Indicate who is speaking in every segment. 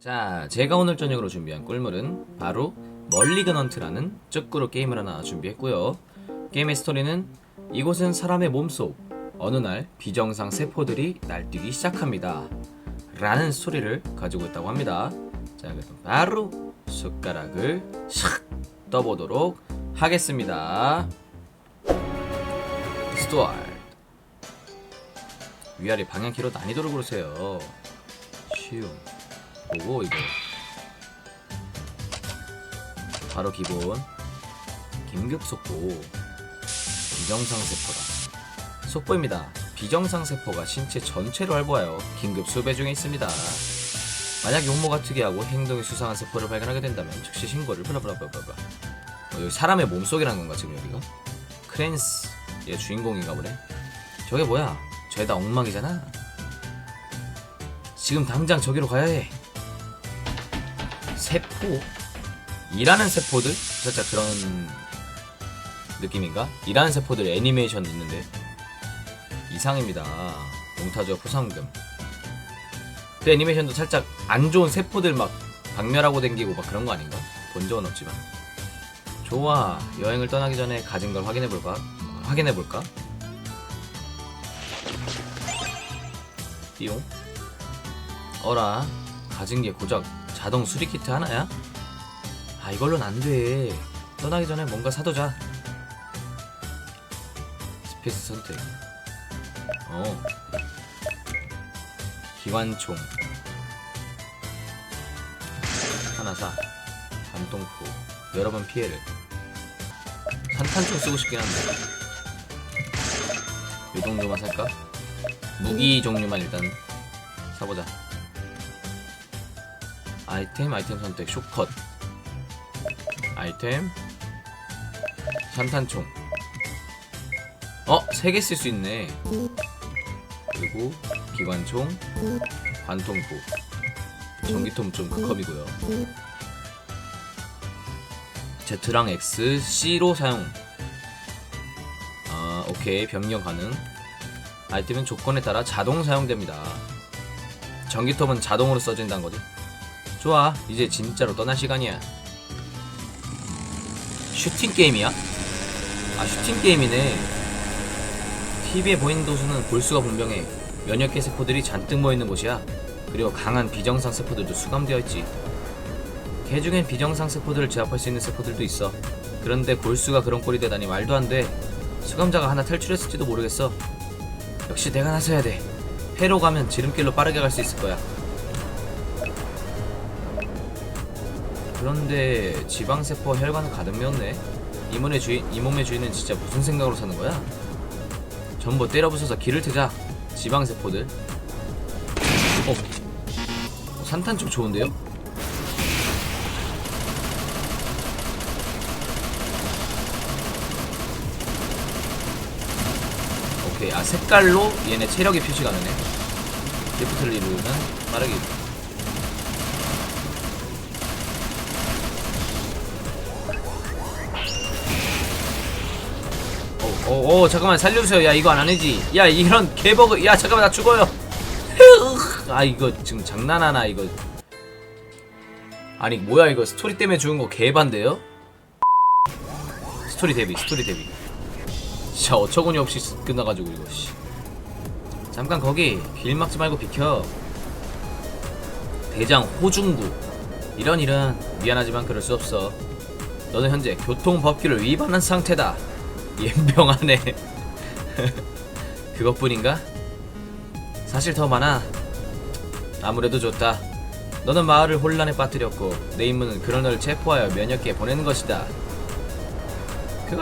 Speaker 1: 자, 제가 오늘 저녁으로 준비한 꿀물은 바로 멀리그넌트라는 쭈꾸루 게임을 하나 준비했고요. 게임의 스토리는 이곳은 사람의 몸속 어느 날 비정상 세포들이 날뛰기 시작합니다. 라는 스토리를 가지고 있다고 합니다. 자, 그럼 바로 숟가락을 샥 떠보도록 하겠습니다. 스토어 위아래 방향키로 난이도를 고르세요. 쉬움. 보고 이거. 바로 기본. 긴급 속보. 비정상 세포다. 속보입니다. 비정상 세포가 신체 전체를 활보하여 긴급 수배 중에 있습니다. 만약 용모가 특이하고 행동이 수상한 세포를 발견하게 된다면 즉시 신고를 블라블라블라블라 어, 여기 사람의 몸속이라는 건가 지금 여기가? 크랜스 얘 주인공인가 보네 저게 뭐야 죄다 엉망이잖아 지금 당장 저기로 가야 해 세포? 일하는 세포들? 살짝 그런 느낌인가? 일하는 세포들 애니메이션 있는데 이상입니다. 몽타주와 포상금. 그 애니메이션도 살짝 안 좋은 세포들 막 박멸하고 댕기고 막 그런 거 아닌가? 본 적은 없지만. 좋아. 여행을 떠나기 전에 가진 걸 확인해 볼까? 확인해 볼까? 띠용. 어라. 가진 게 고작 자동 수리 키트 하나야? 아 이걸로는 안 돼. 떠나기 전에 뭔가 사두자. 스페이스 선택. 어. 기관총. 하나 사. 반동포. 여러 번 피해를. 산탄총 쓰고 싶긴 한데. 이 종류만 살까? 무기 종류만 일단 사보자. 아이템 아이템 선택. 쇼컷. 아이템. 산탄총. 어? 세개쓸 수 있네. 그리고 기관총 관통포. 전기톱 좀 극혐이고요. Z랑 X, C로 사용. 아 오케이 변경 가능. 아이템은 조건에 따라 자동 사용됩니다. 전기톱은 자동으로 써진다는 거지. 좋아. 이제 진짜로 떠날 시간이야. 슈팅 게임이야? 아 슈팅 게임이네. TV에 보이는 도수는 볼수가 분명해. 면역계 세포들이 잔뜩 모이는 곳이야. 그리고 강한 비정상 세포들도 수감되어 있지. 개 중엔 비정상 세포들을 제압할 수 있는 세포들도 있어. 그런데 골수가 그런 꼴이 되다니 말도 안돼 수감자가 하나 탈출했을지도 모르겠어 역시 내가 나서야 돼 회로 가면 지름길로 빠르게 갈 수 있을 거야 그런데 지방세포와 혈관은 가득 메웠네. 이 몸의 주인, 이 몸의 주인은 진짜 무슨 생각으로 사는 거야? 전부 때려 부숴서 길을 트자. 지방세포들. 어. 어, 산탄 좀 좋은데요? 오케이. 아, 색깔로 얘네 체력이 표시가 되네. 리프트를 이루면 빠르게 이루. 어, 어, 어, 잠깐만 살려주세요. 야 이거 안 아니지. 야 이런 개버그. 야 잠깐만 나 죽어요. 아 이거 지금 장난하나 이거. 아니 뭐야 이거 스토리 때문에 죽은 거 개반데요? 스토리 데뷔, 스토리 데뷔. 진짜 어처구니 없이 끝나가지고 이거. 씨. 잠깐 거기 길 막지 말고 비켜. 대장 호중구. 이런 일은 미안하지만 그럴 수 없어. 너는 현재 교통법규를 위반한 상태다. 연병하네. 그것뿐인가? 사실 더 많아. 아무래도 좋다. 너는 마을을 혼란에 빠뜨렸고 내 임무는 그런 너를 체포하여 면역계에 보내는 것이다.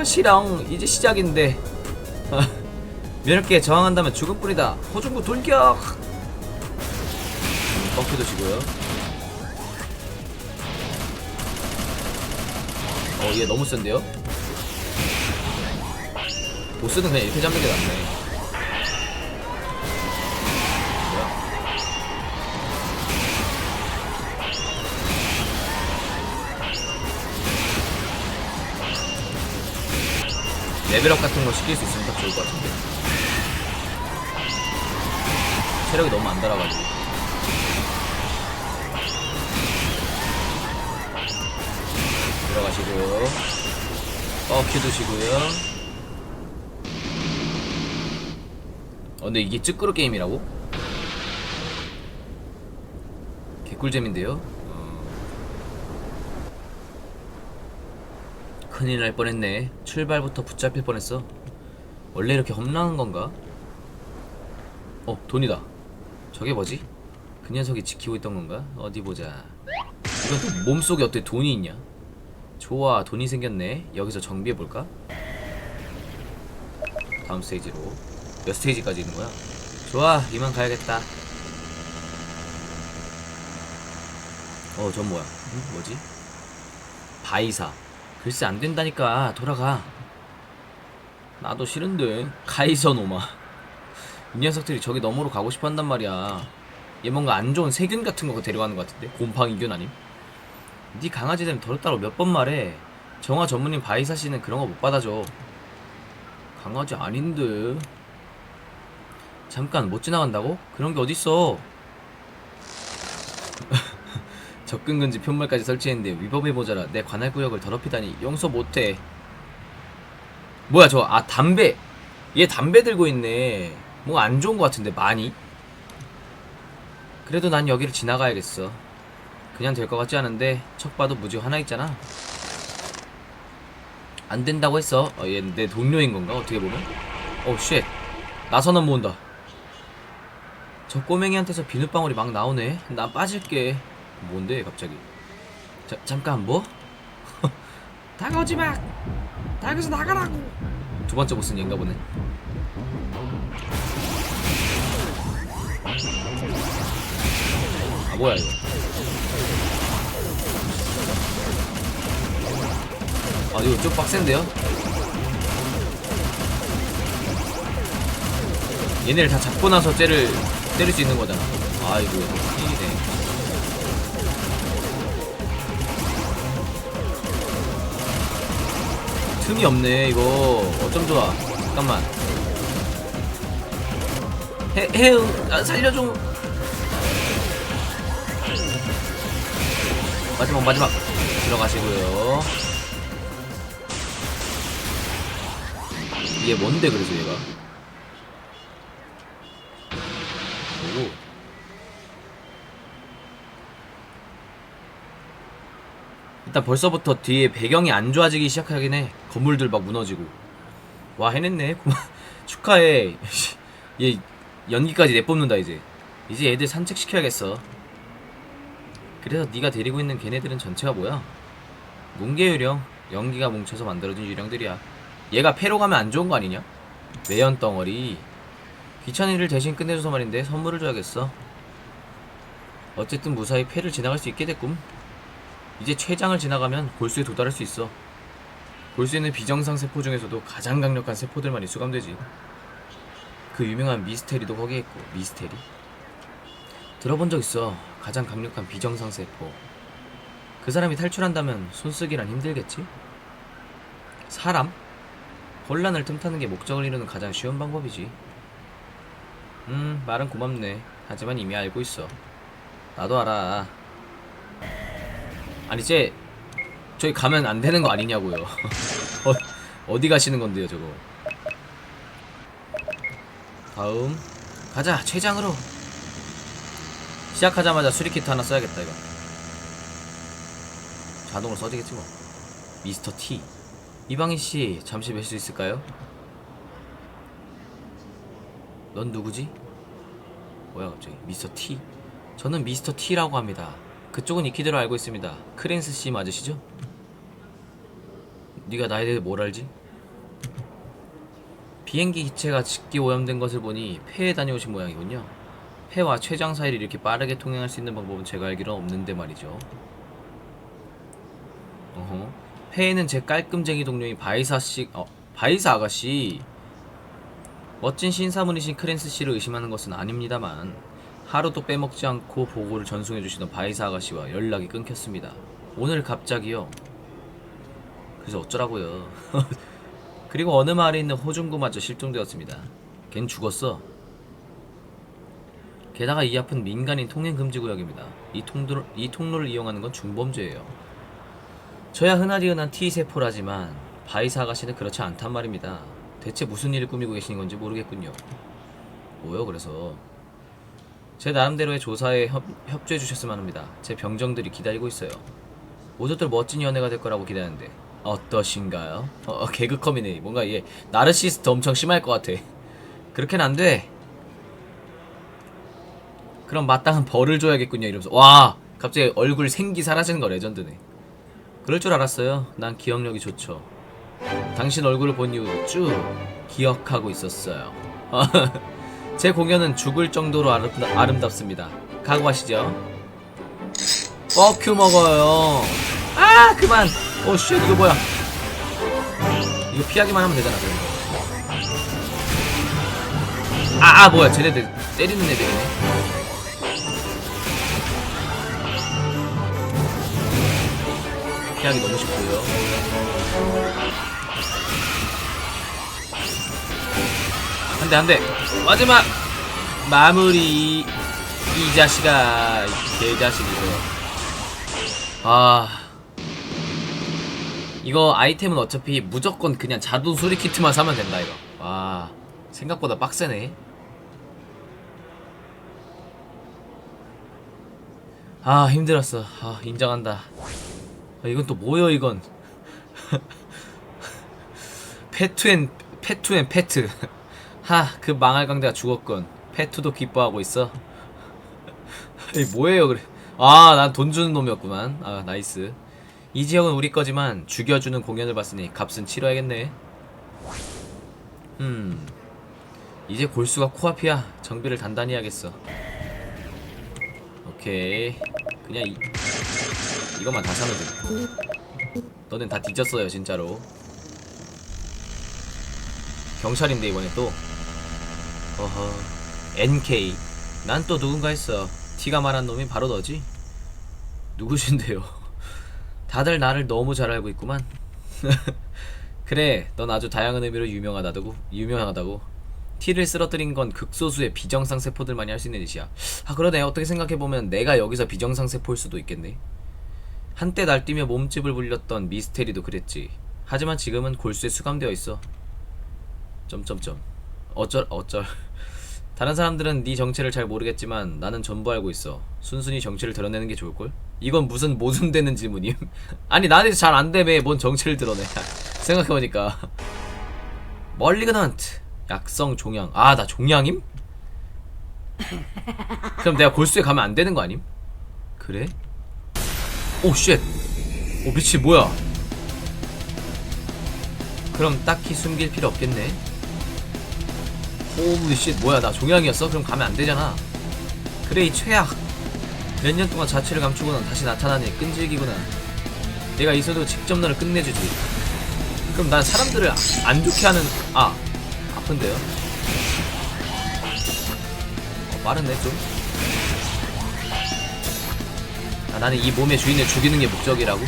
Speaker 1: 싫어. 이제 시작인데. 면역계에 저항한다면 죽을 뿐이다. 호중구 돌격. 꺾기도 지고요. 어, 얘 너무 센데요? 보스는 그냥 이렇게 잡는 게 낫네. 레벨업 같은 거 시킬 수 있으면 딱 좋을 것 같은데 체력이 너무 안 달아가지고 들어가시고요 어큐 드시고요 어 근데 이게 찌끄러 게임이라고? 개꿀잼인데요? 큰일 날 뻔했네 출발부터 붙잡힐 뻔했어 원래 이렇게 험난한 건가? 어 돈이다 저게 뭐지? 그 녀석이 지키고 있던 건가? 어디 보자 이건 또 몸속에 어떻게 돈이 있냐? 좋아 돈이 생겼네 여기서 정비해볼까? 다음 스테이지로 몇 스테이지까지 있는 거야? 좋아 이만 가야겠다 어전 뭐야 응? 뭐지? 바이사 글쎄 안 된다니까. 돌아가. 나도 싫은데. 카이서 노마 이 녀석들이 저기 너머로 가고 싶어 한단 말이야. 얘 뭔가 안 좋은 세균 같은 거 데려가는 것 같은데? 곰팡이균 아님? 네 강아지 되면 더럽다고 몇 번 말해. 정화 전문인 바이사 씨는 그런 거 못 받아줘. 강아지 아닌데. 잠깐 못 지나간다고? 그런 게 어딨어 접근 금지 편말까지 설치했는데 위법에 모자라. 내 관할 구역을 더럽히다니. 용서 못해. 뭐야 저 아 담배. 얘 담배 들고 있네. 뭐안 좋은 것 같은데 많이? 그래도 난 여기를 지나가야겠어. 그냥 될 것 같지 않은데 척 봐도 무지 화나 있잖아. 안 된다고 했어. 어, 얘내 동료인 건가 어떻게 보면? 오쉣. 나선언 모은다. 저 꼬맹이한테서 비눗방울이 막 나오네. 나 빠질게 뭔데 갑자기? 자, 잠깐 뭐? 다가오지 마! 다가서 나가라고! 두 번째 보스는 얘인가 보네. 아 뭐야 이거? 아 이거 좀 빡센데요? 얘네를 다 잡고 나서 쟤를 때릴 수 있는 거잖아. 아 이거 틈이 없네 이거. 어쩜 좋아. 잠깐만. 해, 해응 아, 살려줘. 마지막 마지막. 들어가시고요. 이게 뭔데 그래서 얘가 오 일단 벌써부터 뒤에 배경이 안 좋아지기 시작하긴 해. 건물들 막 무너지고. 와 해냈네. 고마. 축하해. 얘 연기까지 내뿜는다 이제. 이제 애들 산책시켜야겠어. 그래서 네가 데리고 있는 걔네들은 전체가 뭐야? 뭉게 유령. 연기가 뭉쳐서 만들어진 유령들이야. 얘가 패로 가면 안 좋은 거 아니냐? 매연 덩어리. 일을 대신 끝내줘서 말인데 선물을 줘야겠어. 어쨌든 무사히 패를 지나갈 수 있게 됐군 이제 최장을 지나가면 골수에 도달할 수 있어. 골수에는 비정상 세포 중에서도 가장 강력한 세포들만이 수감되지. 그 유명한 미스테리도 거기에 있고 미스테리? 들어본 적 있어. 가장 강력한 비정상 세포. 그 사람이 탈출한다면 손쓰기란 힘들겠지? 사람? 혼란을 틈타는 게 목적을 이루는 가장 쉬운 방법이지. 음 말은 고맙네. 하지만 이미 알고 있어. 나도 알아 아니 쟤 저기 가면 안 되는 거 아니냐고요. 어, 어디 가시는 건데요 저거? 다음. 가자 최장으로. 시작하자마자 수리키트 하나 써야겠다 이거. 자동으로 써지겠지 뭐. 미스터 T. 이방희씨 잠시 뵐 수 있을까요? 넌 누구지? 뭐야 갑자기. 미스터 T. 저는 미스터 T라고 합니다 그쪽은 익히대로 알고 있습니다 크랜스 씨 맞으시죠? 네가 나에 대해 뭘 알지? 비행기 기체가 직기 오염된 것을 보니 폐에 다녀오신 모양이군요 폐와 췌장 사이를 이렇게 빠르게 통행할 수 있는 방법은 제가 알기로는 없는데 말이죠 어허. 폐에는 제 깔끔쟁이 동료인 바이사 씨, 어, 바이사 아가씨 멋진 신사문이신 크랜스 씨를 의심하는 것은 아닙니다만 하루도 빼먹지 않고 보고를 전송해 주시던 바이사 아가씨와 연락이 끊겼습니다. 오늘 갑자기요. 그래서 어쩌라고요. 그리고 어느 마을에 있는 호중구마저 실종되었습니다. 걘 죽었어. 게다가 이 앞은 민간인 통행 금지 구역입니다. 이 통로, 이 통로를 이용하는 건 중범죄예요. 저야 흔하디 흔한 T세포라지만 바이사 아가씨는 그렇지 않단 말입니다. 대체 무슨 일을 꾸미고 계시는 건지 모르겠군요. 뭐요 그래서 제 나름대로의 조사에 협, 협조해 주셨으면 합니다. 제 병정들이 기다리고 있어요. 모두들 멋진 연애가 될 거라고 기대하는데 어떠신가요? 어, 어, 개그 커미네 뭔가 이게 나르시스트 엄청 심할 것 같아. 그렇게는 안 돼. 그럼 마땅한 벌을 줘야겠군요 이러면서 와 갑자기 얼굴 생기 사라지는 거 레전드네. 그럴 줄 알았어요. 난 기억력이 좋죠. 당신 얼굴을 본 이후 쭉 기억하고 있었어요. 제 공연은 죽을 정도로 아름다, 아름답습니다. 각오하시죠? 뻑큐 먹어요. 아 그만. 오쉣 이거 뭐야? 이거 피하기만 하면 되잖아. 그럼. 아, 아 뭐야? 쟤네들 때리는 애들이네. 피하기 너무 쉽고요. 한대 한대. 마지막 마무리 이 자식아 이 개자식 이거 아. 이거 아이템은 어차피 무조건 그냥 자동 수리 키트만 사면 된다 이거. 와 생각보다 빡세네. 아 힘들었어. 아 인정한다. 아, 이건 또 뭐여 이건? 페투앤 페투앤 페트 하 그 망할 강대가 죽었군. 페투도 기뻐하고 있어. 이 뭐예요 그래? 아 난 돈 주는 놈이었구만. 아 나이스. 이 지역은 우리 거지만 죽여주는 공연을 봤으니 값은 치러야겠네. 음 이제 골수가 코앞이야. 정비를 단단히 해야겠어. 오케이. 그냥 이, 이것만 다 사면 돼. 너넨 다 뒤졌어요 진짜로. 경찰인데 이번에 또 어허. NK 난 또 누군가 했어. 티가 말한 놈이 바로 너지? 누구신데요? 다들 나를 너무 잘 알고 있구만. 그래 넌 아주 다양한 의미로 유명하다고 유명하다고. 티를 쓰러뜨린 건 극소수의 비정상 세포들만이 할 수 있는 짓이야. 아 그러네. 어떻게 생각해보면 내가 여기서 비정상 세포일 수도 있겠네. 한때 날뛰며 몸집을 불렸던 미스테리도 그랬지. 하지만 지금은 골수에 수감되어 있어. 점점점. 어쩔 어쩔 다른 사람들은 네 정체를 잘 모르겠지만 나는 전부 알고 있어 순순히 정체를 드러내는 게 좋을걸? 이건 무슨 모순되는 질문임? 아니 나한테 잘 안 되매 뭔 정체를 드러내 생각해보니까 멀리그넌트 약성 종양 아 나 종양임? 그럼 내가 골수에 가면 안 되는 거 아님? 그래? 오 쉣 오 미친 뭐야 그럼 딱히 숨길 필요 없겠네 오우 씨 뭐야 나 종양이었어? 그럼 가면 안 되잖아. 그래 이 최악. 몇 년 동안 자취를 감추고는 다시 나타나니 끈질기구나. 내가 있어도 직접 너를 끝내주지. 그럼 난 사람들을 안 좋게 하는 아 아픈데요? 어, 빠르네 좀. 아, 나는 이 몸의 주인을 죽이는 게 목적이라고?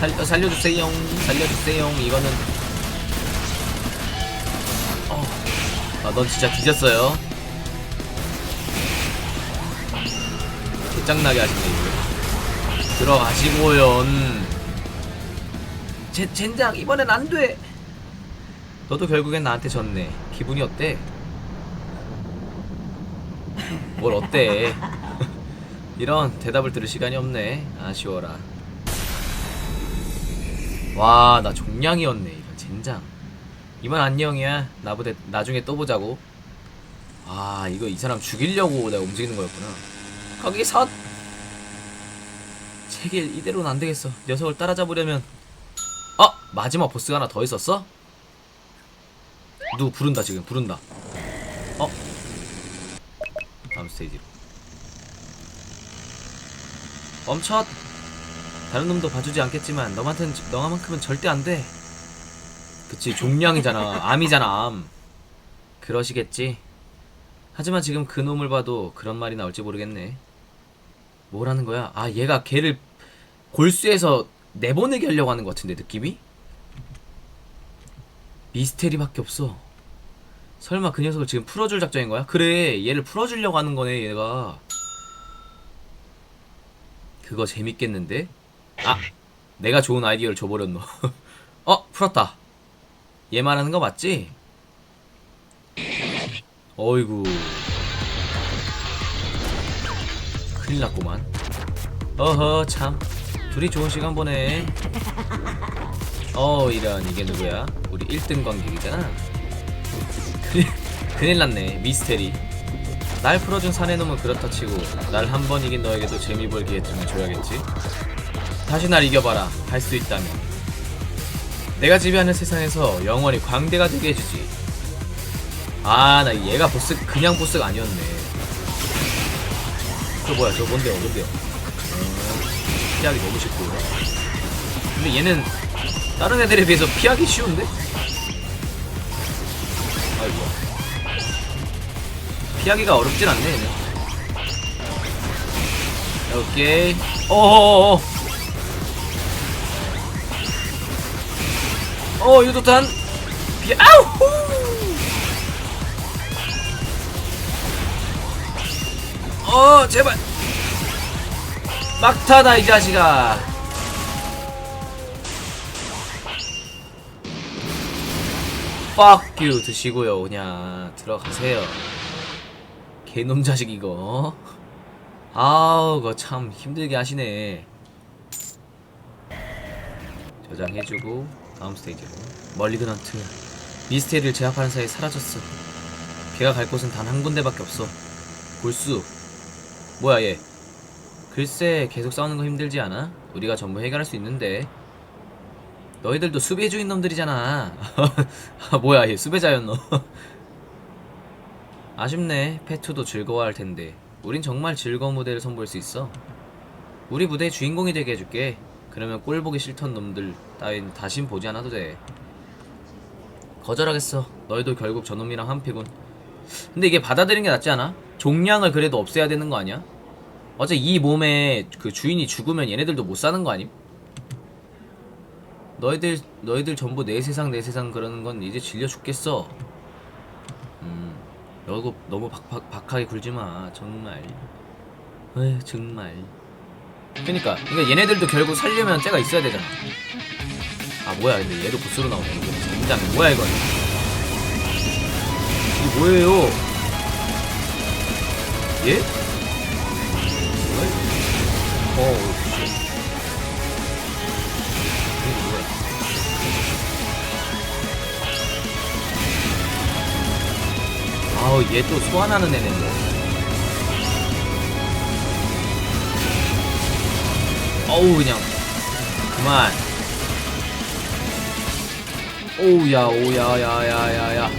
Speaker 1: 살, 어, 살려주세요. 살려주세요. 이거는 아, 넌 진짜 뒤졌어요. 개짱나게 하시네, 이거. 들어가시고요. 제, 젠장, 이번엔 안 돼! 너도 결국엔 나한테 졌네. 기분이 어때? 뭘 어때? 이런 대답을 들을 시간이 없네. 아쉬워라. 와, 나 종량이었네, 이거. 젠장. 이만 안녕이야. 나보다 나중에 또 보자고. 아 이거 이 사람 죽이려고 내가 움직이는 거였구나. 거기 서 제길 이대로는 안 되겠어. 녀석을 따라잡으려면 어 마지막 보스가 하나 더 있었어? 누구 부른다 지금 부른다. 어 다음 스테이지로 멈춰. 다른 놈도 봐주지 않겠지만 너만큼은 절대 안 돼. 그치 종량이잖아 암이잖아 암 그러시겠지 하지만 지금 그 놈을 봐도 그런 말이 나올지 모르겠네 뭐라는 거야 아 얘가 걔를 골수에서 내보내게 하려고 하는 것 같은데 느낌이 미스테리밖에 없어. 설마 그 녀석을 지금 풀어줄 작전인 거야? 그래, 얘를 풀어주려고 하는 거네, 얘가. 그거 재밌겠는데? 아, 내가 좋은 아이디어를 줘버렸노. 어, 풀었다. 얘 말하는 거 맞지? 어이구. 큰일 났구만. 어허, 참. 둘이 좋은 시간 보내. 어, 이런, 이게 누구야? 우리 1등 관객이잖아. 큰일, 큰일 났네, 미스테리. 날 풀어준 사내놈은 그렇다 치고, 날 한 번 이긴 너에게도 재미 볼 기회쯤은 줘야겠지? 다시 날 이겨봐라. 할 수 있다면. 내가 지배하는 세상에서 영원히 광대가 되게 해주지. 아, 나 얘가 보스, 그냥 보스가 아니었네. 저 뭐야, 저 뭔데요, 뭔데요? 음, 피하기 너무 쉽고요. 근데 얘는 다른 애들에 비해서 피하기 쉬운데? 아이고. 피하기가 어렵진 않네, 얘는. 오케이. 어어어어. 어, 유도탄. 피, 아우! 어, 제발. 막타다, 이 자식아. fuck 드시고요, 그냥. 들어가세요. 개놈 자식, 이거. 아우, 그거 참 힘들게 하시네. 저장해주고, 다음 스테이지로. 멀리그넌트. 미스테리를 제압하는 사이에 사라졌어. 걔가 갈 곳은 단 한 군데밖에 없어. 골수. 뭐야, 얘. 글쎄, 계속 싸우는 거 힘들지 않아? 우리가 전부 해결할 수 있는데. 너희들도 수비해 주인 놈들이잖아. 아, 뭐야, 얘 수배자였노. 아쉽네. 페투도 즐거워할 텐데. 우린 정말 즐거운 무대를 선보일 수 있어. 우리 무대의 주인공이 되게 해줄게. 그러면 꼴 보기 싫던 놈들 따윈 다신 보지 않아도 돼. 거절하겠어. 너희도 결국 저놈이랑 한피군. 근데 이게 받아들이는 게 낫지 않아? 종량을 그래도 없애야 되는 거 아니야? 어제 이 몸에 그 주인이 죽으면 얘네들도 못 사는 거 아님? 너희들 너희들 전부 내 세상 내 세상 그러는 건 이제 질려 죽겠어. 음, 너도 너무 박박 박하게 굴지 마 정말. 에휴 정말. 그니까 그러니까 얘네들도 결국 살려면 쟤가 있어야 되잖아. 아 뭐야 근데 얘도 보스로 나오네. 이거 진짜 뭐야 이건? 이게 뭐예요? 예? 어, 씨. 이게 뭐야? 아우 얘 또 소환하는 애네 뭐. 어우 그냥 그만. 오우야 오야 야야야야.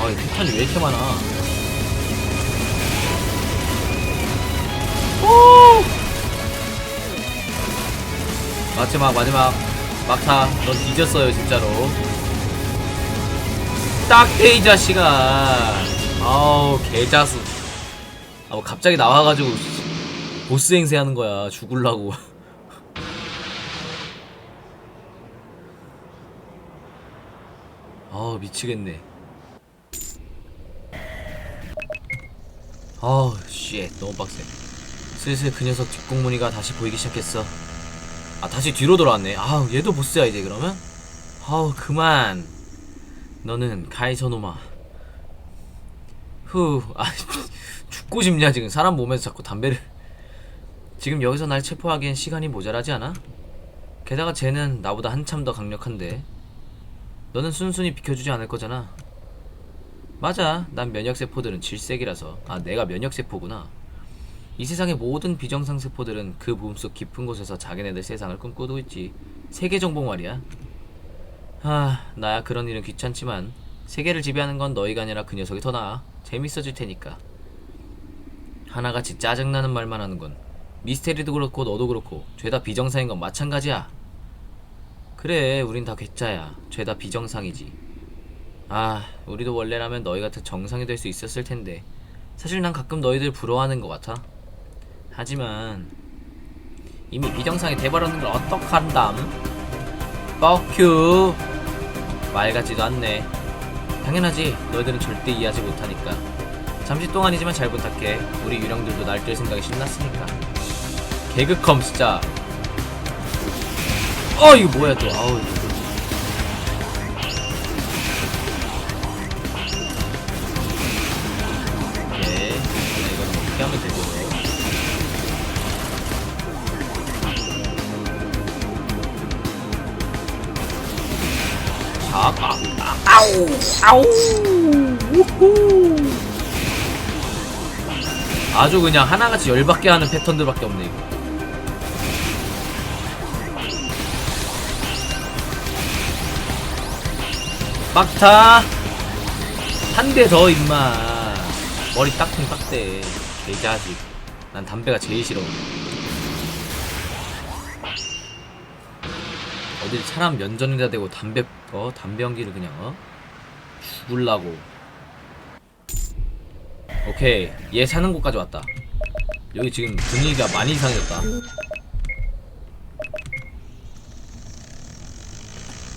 Speaker 1: 아, 이 패턴이 왜 이렇게 많아? 오! 마지막 마지막 막타 넌 뒤졌어요 진짜로 딱대 이 자식아 아우 개자수 아 뭐 갑자기 나와가지고 보스 행세 하는 거야. 죽을라고. 아우 미치겠네. 아우 쉣 너무 빡세. 슬슬 그 녀석 뒷공무니가 다시 보이기 시작했어. 아 다시 뒤로 돌아왔네. 아우 얘도 보스야 이제 그러면? 아우 그만. 너는 가이서노마 후 아 죽고 싶냐 지금? 사람 몸에서 자꾸 담배를 지금 여기서 날 체포하기엔 시간이 모자라지 않아? 게다가 쟤는 나보다 한참 더 강력한데. 너는 순순히 비켜주지 않을 거잖아. 맞아. 난 면역세포들은 질색이라서. 아 내가 면역세포구나. 이 세상의 모든 비정상 세포들은 그 몸속 깊은 곳에서 자기네들 세상을 꿈꾸고 있지. 세계 정복 말이야. 아 나야 그런 일은 귀찮지만 세계를 지배하는 건 너희가 아니라 그 녀석이 더 나아. 재밌어질 테니까. 하나같이 짜증나는 말만 하는 건 미스테리도 그렇고 너도 그렇고 죄다 비정상인 건 마찬가지야 그래 우린 다 괴짜야 죄다 비정상이지 아 우리도 원래라면 너희 같은 정상이 될 수 있었을 텐데 사실 난 가끔 너희들 부러워하는 것 같아 하지만 이미 비정상이 돼버렸는 걸 어떡한담? You 말 같지도 않네. 당연하지. 너희들은 절대 이해하지 못하니까. 잠시 동안이지만 잘 부탁해. 우리 유령들도 날뜰 생각이 신났으니까. 개그컴 진짜. 어 이거 뭐야 또. 아우 이거. 오케이. 자, 이거는 어떻게 하면 되고. 자, 아, 아, 아우, 우후. 아주 그냥 하나같이 열받게 하는 패턴들밖에 없네 이거. 막타. 한 대 더 임마. 머리 딱통 딱대. 개자식 난 담배가 제일 싫어. 어딜 사람 면전에다 대고 담배 어 담배 연기를 그냥 어? 죽을라고. 오케이. 얘 사는 곳까지 왔다. 여기 지금 분위기가 많이 이상해졌다.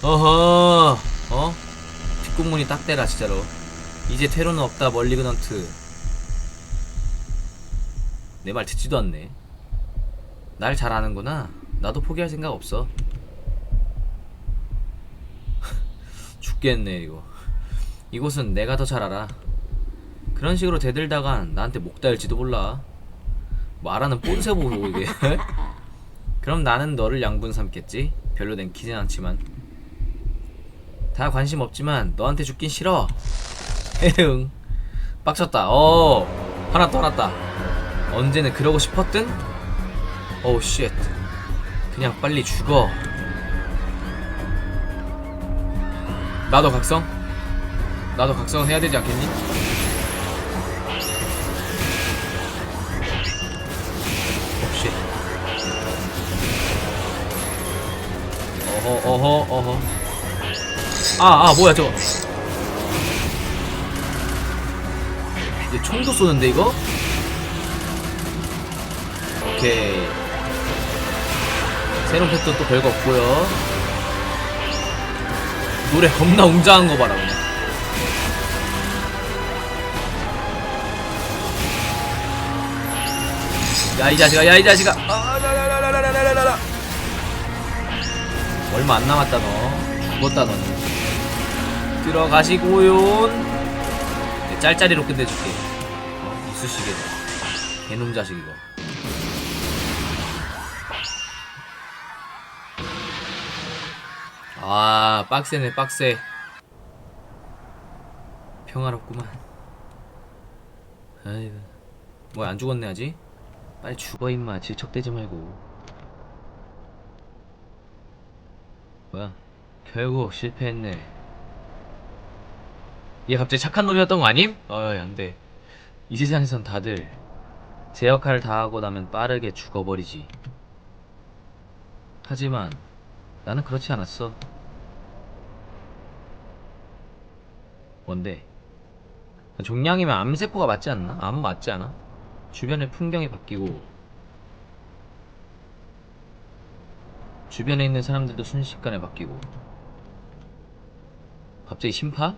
Speaker 1: 어허 어 뒷공문이 딱 대라 진짜로. 이제 퇴로는 없다 멀리그넌트. 내 말 듣지도 않네. 날 잘 아는구나. 나도 포기할 생각 없어. 죽겠네 이거. 이곳은 내가 더 잘 알아. 그런 식으로 대들다간 나한테 목 달지도 몰라. 말하는 뽐새 보고 이게. 그럼 나는 너를 양분 삼겠지? 별로 냉키진 않지만 다 관심 없지만 너한테 죽긴 싫어. 에흥 빡쳤다. 어 하나 또 났다. 언제는 그러고 싶었든? 오우 쉣 그냥 빨리 죽어. 나도 각성? 나도 각성을 해야 되지 않겠니? 어허 어허 어허 아 아 뭐야 저거. 이제 총도 쏘는데 이거? 오케이. 새로운 패턴 또 별거 없고요. 노래 겁나 웅장한 거 봐라 그냥. 야 이 자식아 야 이 자식아. 아. 얼마 안 남았다 너. 죽었다 너는 들어가시고요. 네, 짤짤이로 끝내줄게. 어, 이쑤시개 개놈 자식 이거. 아 빡세네 빡세. 평화롭구만. 아이고. 뭐야 안 죽었네 아직? 빨리 죽어 임마. 질척대지 말고. 뭐야? 결국 실패했네 얘 갑자기 착한 놈이었던 거 아님? 어이 안돼 이 세상에선 다들 제 역할을 다 하고 나면 빠르게 죽어버리지 하지만 나는 그렇지 않았어 뭔데? 종양이면 암세포가 맞지 않나? 암 맞지 않아? 주변의 풍경이 바뀌고 주변에 있는 사람들도 순식간에 바뀌고 갑자기 심파?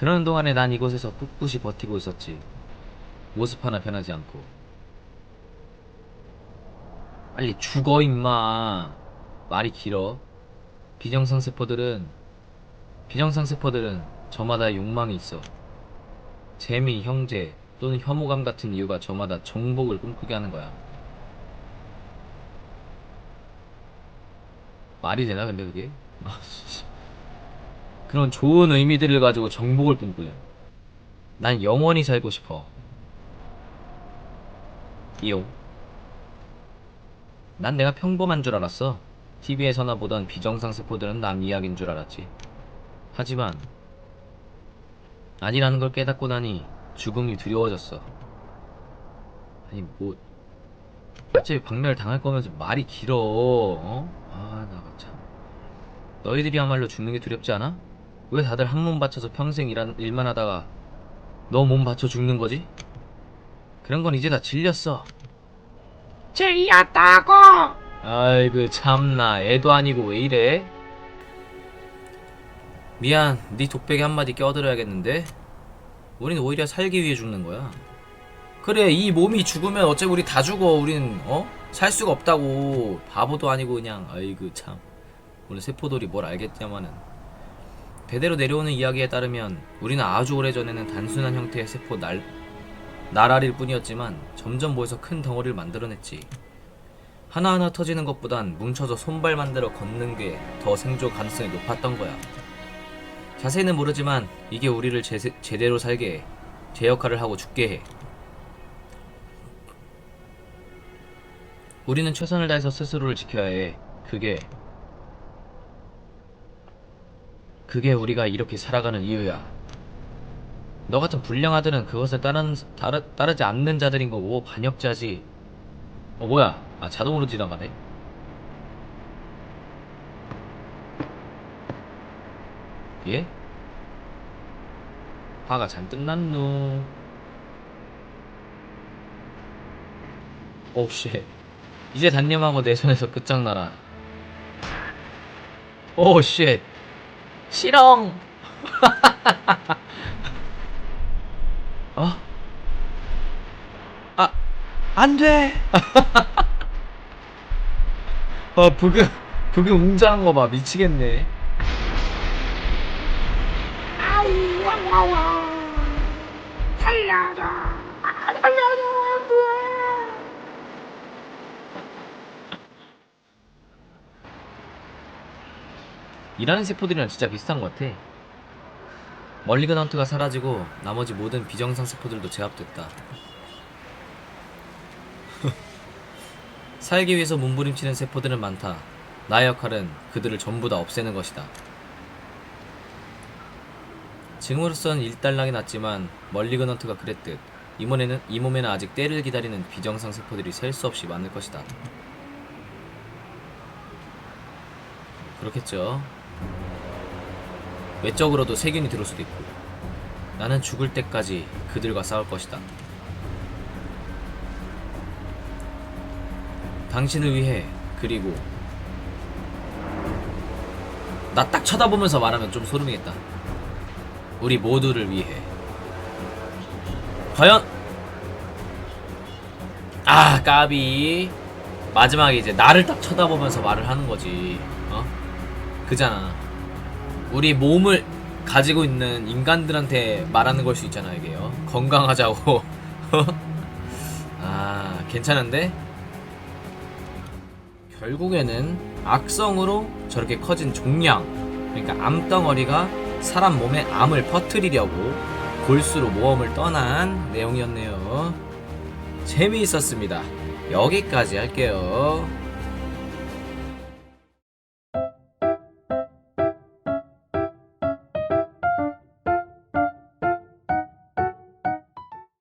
Speaker 1: 어. 그러는 동안에 난 이곳에서 꿋꿋이 버티고 있었지 모습 하나 변하지 않고 빨리 죽어 임마 말이 길어 비정상 세포들은 비정상 세포들은 저마다 욕망이 있어 재미, 형제 또는 혐오감 같은 이유가 저마다 정복을 꿈꾸게 하는 거야. 말이 되나 근데 그게? 그런 좋은 의미들을 가지고 정복을 꿈꾸려. 난 영원히 살고 싶어. 이용. 난 내가 평범한 줄 알았어. TV에서나 보던 비정상 세포들은 남 이야기인 줄 알았지. 하지만 아니라는 걸 깨닫고 나니 죽음이 두려워졌어. 아니 뭐 어차피 박멸 당할 거면서 말이 길어. 어? 아나 참. 너희들이야말로 죽는 게 두렵지 않아? 왜 다들 한몸 바쳐서 평생 일한, 일만 하다가 너 몸 바쳐 죽는 거지? 그런 건 이제 다 질렸어.
Speaker 2: 질렸다고!
Speaker 1: 아이고 참나 애도 아니고 왜 이래? 미안, 네 독백에 한마디 껴들어야겠는데? 우린 오히려 살기 위해 죽는 거야. 그래, 이 몸이 죽으면 어차피 우리 다 죽어. 우린, 어? 살 수가 없다고. 바보도 아니고 그냥, 아이고, 참. 오늘 세포돌이 뭘 알겠냐마는. 대대로 내려오는 이야기에 따르면 우리는 아주 오래전에는 단순한 형태의 세포 날, 나라릴 뿐이었지만 점점 모여서 큰 덩어리를 만들어냈지. 하나하나 터지는 것보단 뭉쳐서 손발 만들어 걷는 게 더 생존 가능성이 높았던 거야. 자세히는 모르지만 이게 우리를 제, 제대로 살게 해. 제 역할을 하고 죽게 해. 우리는 최선을 다해서 스스로를 지켜야 해. 그게 그게 우리가 이렇게 살아가는 이유야. 너 같은 불량 아들은 그것을 따르는, 따르, 따르지 않는 자들인 거고 반역자지. 어 뭐야? 아 자동으로 지나가네. 예? 화가 잔뜩 났누. 오씨. 이제 단념하고 내 손에서 끝장나라. 오 쉣. 실ong. 어? 아, 안 돼. 어, 부금, 부금 웅장한 거 봐. 미치겠네. 일하는 세포들이랑 진짜 비슷한 것 같아. 멀리건 헌트가 사라지고 나머지 모든 비정상 세포들도 제압됐다. 살기 위해서 몸부림치는 세포들은 많다. 나의 역할은 그들을 전부 다 없애는 것이다. 지금으로선 일단락이 났지만 멀리건 헌트가 그랬듯 이 몸에는, 이 몸에는 아직 때를 기다리는 비정상 세포들이 셀 수 없이 많을 것이다. 그렇겠죠. 외적으로도 세균이 들어올 수도 있고. 나는 죽을 때까지 그들과 싸울 것이다. 당신을 위해 그리고 나 딱 쳐다보면서 말하면 좀 소름이겠다. 우리 모두를 위해. 과연! 아 까비. 마지막에 이제 나를 딱 쳐다보면서 말을 하는 거지. 어? 그잖아 우리 몸을 가지고 있는 인간들한테 말하는 걸 수 있잖아 이게요. 건강하자고. 아 괜찮은데? 결국에는 악성으로 저렇게 커진 종양 그러니까 암덩어리가 사람 몸에 암을 퍼뜨리려고 골수로 모험을 떠난 내용이었네요. 재미있었습니다. 여기까지 할게요